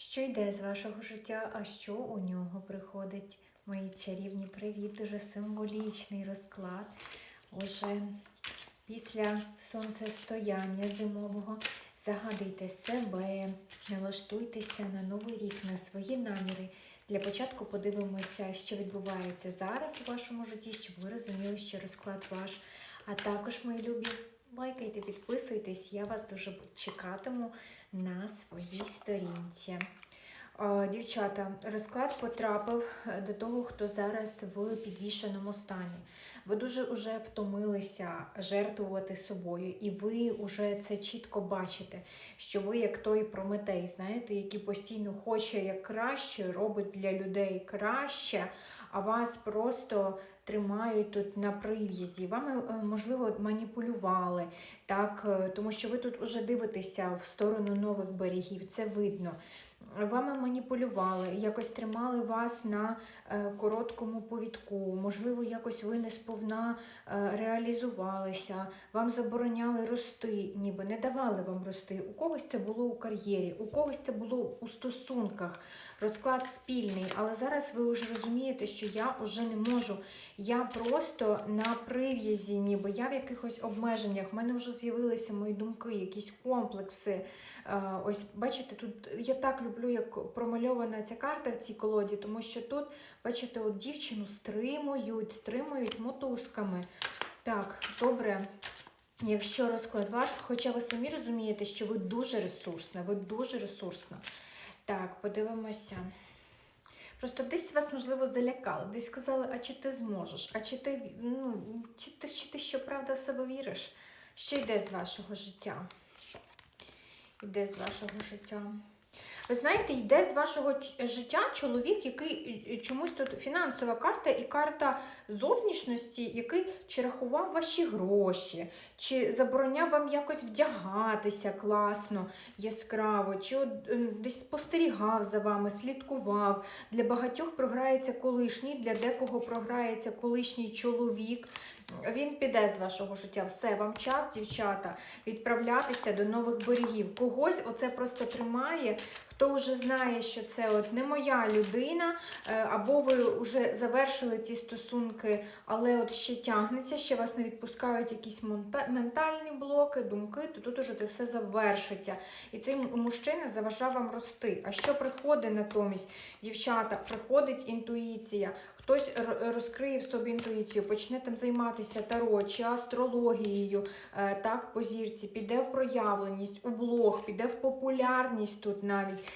Що йде з вашого життя, а що у нього приходить? Мої чарівні привіт, дуже символічний розклад. Отже, після сонцестояння зимового загадуйте себе, налаштуйтеся на новий рік, на свої наміри. Для початку подивимося, що відбувається зараз у вашому житті, щоб ви розуміли, що розклад ваш. А також, мої любі, лайкайте, підписуйтесь, я вас дуже чекатиму на своїй сторінці. Дівчата, розклад потрапив е, до того, хто зараз в підвішеному стані. Ви дуже вже втомилися жертвувати собою, і ви вже це чітко бачите, що ви як той Прометей, знаєте, який постійно хоче як краще, робить для людей краще, а вас просто тримають тут на прив'язі. Вами, е, можливо, маніпулювали, так, е, тому що ви тут уже дивитеся в сторону нових берегів, це видно. Вами маніпулювали, якось тримали вас на е, короткому повідку, можливо, якось ви не сповна е, реалізувалися, вам забороняли рости, ніби не давали вам рости. У когось це було у кар'єрі, у когось це було у стосунках, розклад спільний. Але зараз ви вже розумієте, що я вже не можу. Я просто на прив'язі, ніби я в якихось обмеженнях. В мене вже з'явилися мої думки, якісь комплекси. Е, Ось, бачите, тут я так люблю, як промальована ця карта в цій колоді, тому що тут, бачите, от дівчину стримують, стримують мотузками. Так, добре. Якщо розклад ваш, хоча ви самі розумієте, що ви дуже ресурсна, ви дуже ресурсна. Так, подивимося. Просто десь вас, можливо, залякали, десь сказали, а чи ти зможеш, а чи ти, ну, чи ти, чи ти що правда в себе віриш? Що йде з вашого життя? Йде з вашого життя. Ви знаєте, йде з вашого життя чоловік, який е, чомусь тут фінансова карта і карта зовнішності, який чи рахував ваші гроші, чи забороняв вам якось вдягатися класно, яскраво, чи от, е, десь спостерігав за вами, слідкував. Для багатьох програється колишній, для декого програється колишній чоловік. Він піде з вашого життя. Все, вам час, дівчата, відправлятися до нових берегів. Когось оце просто тримає, хто вже знає, що це от не моя людина, е, або ви вже завершили ці стосунки, але от ще тягнеться, ще вас не відпускають якісь ментальні блоки, думки, то тут уже це все завершиться. І цей мужчина заважав вам рости. А що приходить натомість, дівчата, приходить інтуїція. Хтось розкриє в собі інтуїцію, почне там займатися таро чи астрологією, е, так, по зірці, піде в проявленість, у блог, піде в популярність тут навіть.